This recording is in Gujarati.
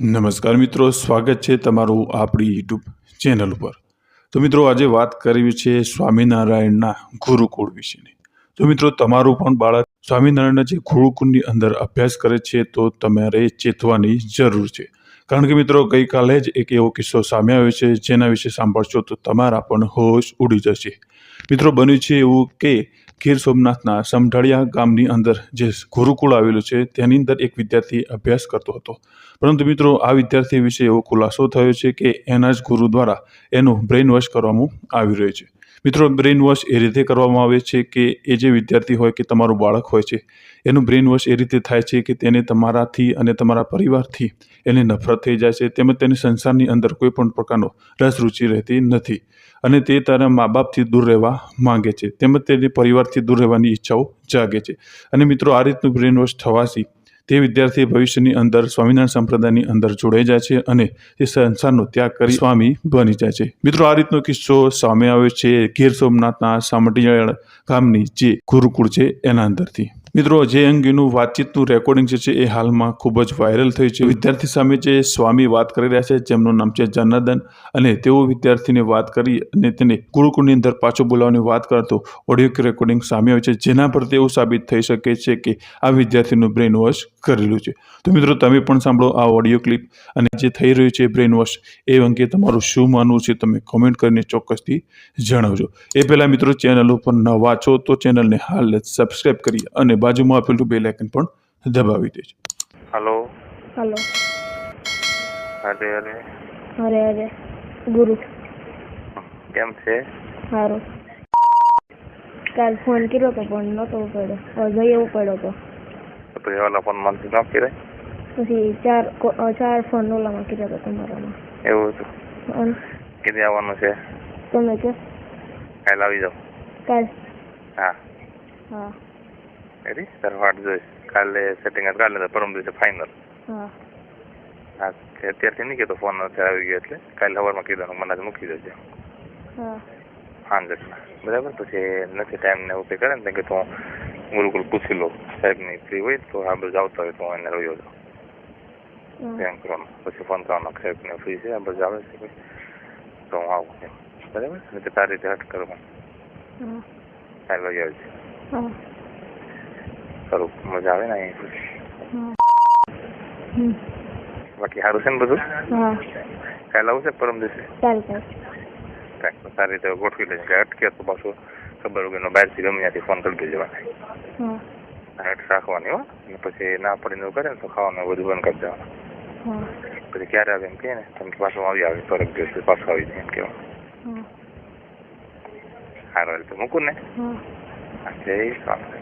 નમસ્કાર મિત્રો, સ્વાગત છે તમારું આપણી યુટ્યુબ ચેનલ ઉપર. તો મિત્રો, આજે વાત કરવી છે સ્વામિનારાયણના ગુરુકુળ વિશેની. તો મિત્રો, તમારું પણ બાળક સ્વામિનારાયણના જે ગુરુકુળની અંદર અભ્યાસ કરે છે, તો તમારે ચેતવાની જરૂર છે. કારણ કે મિત્રો, ગઈકાલે જ એક એવો કિસ્સો સામે આવ્યો છે, જેના વિશે સાંભળશો તો તમારા પણ હોશ ઉડી જશે. મિત્રો, બન્યું છે એવું કે ગીર સોમનાથના સમઢાળિયા ગામની અંદર જે ગુરુકુળ આવેલું છે, તેની અંદર એક વિદ્યાર્થી અભ્યાસ કરતો હતો. પરંતુ મિત્રો, આ વિદ્યાર્થી વિશે એવો ખુલાસો થયો છે કે એના જ ગુરુ દ્વારા એનું બ્રેઇન વોશ કરવામાં આવી રહ્યું છે. મિત્રો બ્રેઇન વોશ એ રીતે કરવામાં આવે છે કે એ જે વિદ્યાર્થી હોય કે તમારું બાળક હોય છે, એનું બ્રેઇન વોશ એ રીતે થાય છે કે તેને તમારાથી અને તમારા પરિવારથી એને નફરત થઈ જાય છે, તેમજ તેની સંસારની અંદર કોઈ પણ પ્રકારનો રસ રુચિ રહેતી નથી અને તે તારા મા બાપથી દૂર રહેવા માંગે છે, તેમજ તેને પરિવારથી દૂર રહેવાની ઈચ્છાઓ જાગે છે. અને મિત્રો, આ રીતનું બ્રેઇન વોશ થવાથી તે વિદ્યાર્થી ભવિષ્યની અંદર સ્વામિનારાયણ સંપ્રદાયની અંદર જોડાઈ જાય છે અને તે સંસારનો ત્યાગ કરી સ્વામી બની જાય છે. મિત્રો, આ રીતનો કિસ્સો સામે આવ્યો છે ગીર સોમનાથના સામટિયાળ ગામની જે ગુરુકુળ છે એના અંદરથી. મિત્રો, જે અંગેનું વાતચીતનું રેકોર્ડિંગ છે એ હાલમાં ખૂબ જ વાયરલ થયું છે. વિદ્યાર્થી સામે જે સ્વામી વાત કરી રહ્યા છે, જેમનું નામ છે જનાર્દન અને તેઓ વિદ્યાર્થીને વાત કરી અને તેને ગુરુકુળની અંદર પાછો બોલાવવાની વાત કરતો ઓડિયો રેકોર્ડિંગ સામે આવે છે. જેના પર તેવું સાબિત થઈ શકે છે કે આ વિદ્યાર્થીનું બ્રેન વોશ કરેલું છે. તો મિત્રો, તમે પણ સાંભળો આ ઓડિયો ક્લિપ અને જે થઈ રહ્યું છે બ્રેન વોશ એ અંગે તમારું શું માનવું છે તમે કોમેન્ટ કરીને ચોક્કસથી જણાવજો. એ પહેલાં મિત્રો ચેનલ ઉપર નવા છો તો ચેનલને હાલ સબસ્ક્રાઈબ કરી અને બાજુમાં આપેલું બેલ આઇકન પણ દબાવી દેજો. હલો. હલો. અરે અરે અરે અરે ગુરુ. કેમ છે? સારું કાલ ફોન કર્યો તો પણ નહોતો ઉપાડ્યો. એવો પડ્યો તો. તો ઓલા ફોનમાંથી ના કરાય પછી ચાર ચાર ફોન ઓલામાં કર્યો તો તમારામાં. એવું હતું? કીધે આવવાનું છે? તમે કે? કાલે આવી જાઓ કાલ? હા. હા. રેડી વાટ જોઈશ કાલે સેટિંગ કાલે તો પરમ દિવસે ફાઇનલ હા અત્યારથી નહીં કહેતો ફોન અત્યારે આવી ગયો એટલે. કાલે સવારમાં કીધું મને મૂકી દેજો. હા. સાંજે બરાબર? પછી નથી ટાઈમ ને એવું કરે ને કે તો ગુરુકુલ પૂછી સાહેબ સાહેબની ફ્રી હોય તો આ બધું આવતા હોય તો હું એને રહ્યો છું એમ કરવાનું પછી ફોન કરવાનો સાહેબને ફ્રી છે આ બધું આવે છે તો હું આવું એમ. બરાબર? તો તારી રીતે હટ કરવાનું. કાલે આવજે સારું મજા આવે ને બાકી સારું છે ને બધું? કાલે આવશે પરમ દિવસે? સારી રીતે ગોઠવી લેજો અટકે તો પાછું ખબર એનો બહારથી ગમે ત્યાંથી ફોન કરી દેજો. હેઠ રાખવાની હો. પછી ના પડીને એવું કરે ને તો ખાવાનું બધું બંધ કરી દેવાનું. પછી ક્યારે આવે એમ કહે ને તમે પાછું આવી આવે ફરક દિવસે પાછું આવી જાય એમ કહેવાનું સારું તો મૂકું ને. જય સ્વામી